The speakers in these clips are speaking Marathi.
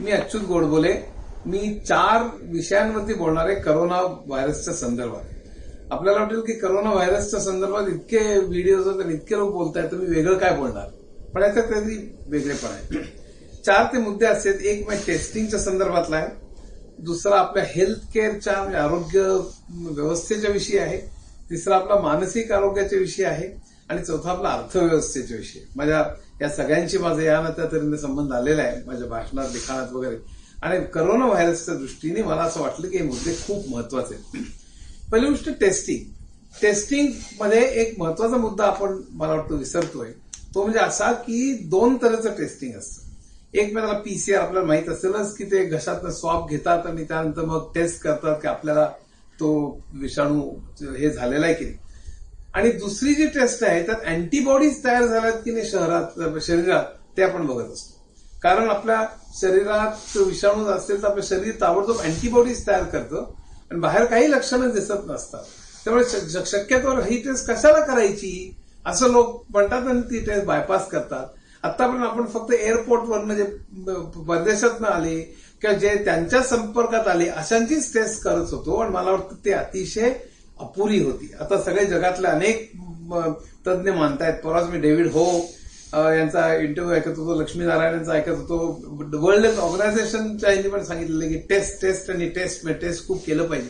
मी अच्युत गोडबोले. मी चार विषयांवरती बोलणार आहे करोना व्हायरसच्या संदर्भात. आपल्याला वाटेल की करोना व्हायरसच्या संदर्भात इतके व्हिडिओज आणि इतके लोक बोलतायत तर मी वेगळं काय बोलणार? पण याच्यात काहीतरी वेगळेपण आहे. चार ते मुद्दे असतात एक म्हणजे टेस्टिंगच्या संदर्भातला आहे. दुसरा आपल्या हेल्थ केअरच्या म्हणजे आरोग्य व्यवस्थेच्या विषयी आहे. तिसरा आपला मानसिक आरोग्याच्या विषयी आहे. आणि चौथा आपला अर्थव्यवस्थेच्या विषयी. माझ्या या सगळ्यांशी माझा या ना त्या संबंध आलेला आहे माझ्या भाषणात लिखाणात वगैरे. आणि करोना व्हायरसच्या दृष्टीने मला असं वाटलं की हे मुद्दे खूप महत्त्वाचे आहेत. पहिली गोष्ट टेस्टिंग टेस्टिंगमध्ये एक महत्त्वाचा मुद्दा आपण मला वाटतं विसरतोय. तो म्हणजे असा की दोन तऱ्हेचं टेस्टिंग असतं. एक म्हणजे पीसीआर आपल्याला माहीत असेलच की ते घशातनं स्वाब घेतात आणि त्यानंतर मग टेस्ट करतात की आपल्याला तो विषाणू हे झालेला आहे की नाही. आणि दुसरी जी टेस्ट आहे त्यात अँटीबॉडीज तयार झाल्यात की नाही शहरात शरीरात ते आपण बघत असतो. कारण आपल्या शरीरात विषाणू असेल तर आपलं शरीर ताबडतोब अँटीबॉडीज तयार करतं. आणि बाहेर काही लक्षणं दिसत नसतात. त्यामुळे श- शक्यतोवर ही टेस्ट कशाला करायची? असं लोक म्हणतात आणि ती टेस्ट बायपास करतात. आतापर्यंत आपण फक्त एअरपोर्टवर म्हणजे परदेशातनं आले किंवा जे त्यांच्या संपर्कात आले अशांचीच टेस्ट करत होतो. आणि मला वाटतं ते अतिशय अपुरी होती. आता सगळे जगातले अनेक तज्ञ तज्ज्ञ मानतायत. परवाच मी डेव्हिड हो यांचा इंटरव्ह्यू ऐकत होतो. लक्ष्मीनारायण यांचा ऐकत होतो. वर्ल्ड हेल्थ ऑर्गनायझेशनच्या यांनी पण सांगितलेलं की टेस्ट टेस्ट आणि टेस्ट टेस्ट खूप केलं पाहिजे.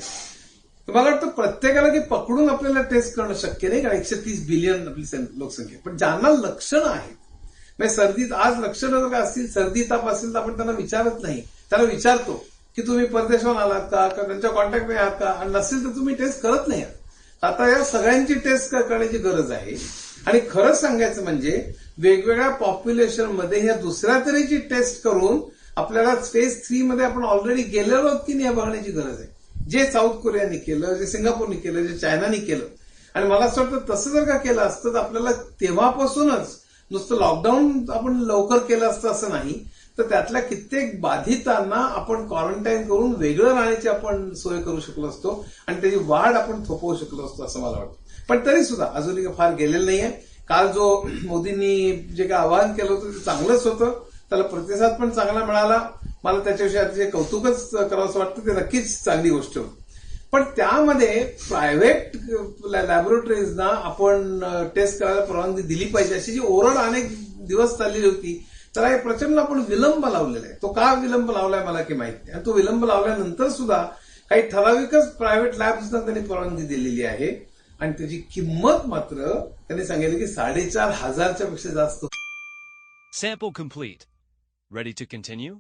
तर मला वाटतं प्रत्येकाला की पकडून आपल्याला टेस्ट करणं शक्य नाही. कारण एकशे तीस बिलियन आपली लोकसंख्या. पण ज्यांना लक्षणं आहेत म्हणजे सर्दीत आज लक्षणं जर का असतील सर्दी ताप असेल तर आपण त्यांना विचारत नाही. त्यांना विचारतो. की तुम्ही परदेशावर आलात का? का त्यांच्या कॉन्टॅक्ट आहात का? आणि नसेल तर तुम्ही टेस्ट करत नाही आहात. आता या सगळ्यांची टेस्ट करण्याची गरज आहे. आणि खरं सांगायचं म्हणजे वेगवेगळ्या पॉप्युलेशनमध्ये ह्या दुसऱ्या तऱ्हेची टेस्ट करून आपल्याला फेज थ्री मध्ये आपण ऑलरेडी गेलेलो आहोत की नाही हे बघण्याची गरज आहे. जे साऊथ कोरियाने केलं जे सिंगापूरने केलं जे चायनाने केलं. आणि मला असं वाटतं तसं जर का केलं असतं तर आपल्याला तेव्हापासूनच नुसतं लॉकडाऊन आपण लवकर केलं असतं असं नाही. तर त्यातल्या कित्येक बाधितांना आपण क्वारंटाईन करून वेगळं राहण्याची आपण सोय करू शकलो असतो आणि त्याची वाढ आपण थोपवू शकलो असतो असं मला वाटतं. पण तरी सुद्धा अजूनही फार गेलेलं नाहीये. काल जो मोदींनी जे काही आवाहन केलं होतं ते चांगलंच होतं. त्याला प्रतिसाद पण चांगला मिळाला. मला त्याच्याविषयी अतिशय कौतुकच करावं वाटतं ते नक्कीच चांगली गोष्ट होती. पण त्यामध्ये प्रायव्हेट लॅबोरेटरीजना आपण uh, टेस्ट करायला परवानगी दिली पाहिजे अशी जी ओरड अनेक दिवस चाललेली होती त्याला हे प्रचंड आपण विलंब लावलेला आहे. तो का विलंब लावलाय मला की माहीत नाही. आणि तो विलंब लावल्यानंतर सुद्धा काही ठराविकच प्रायव्हेट लॅब्सना त्यांनी परवानगी दिलेली आहे. आणि त्याची किंमत मात्र त्यांनी सांगितलं की साडेचार हजारच्या पेक्षा जास्त. Sample complete ready to continue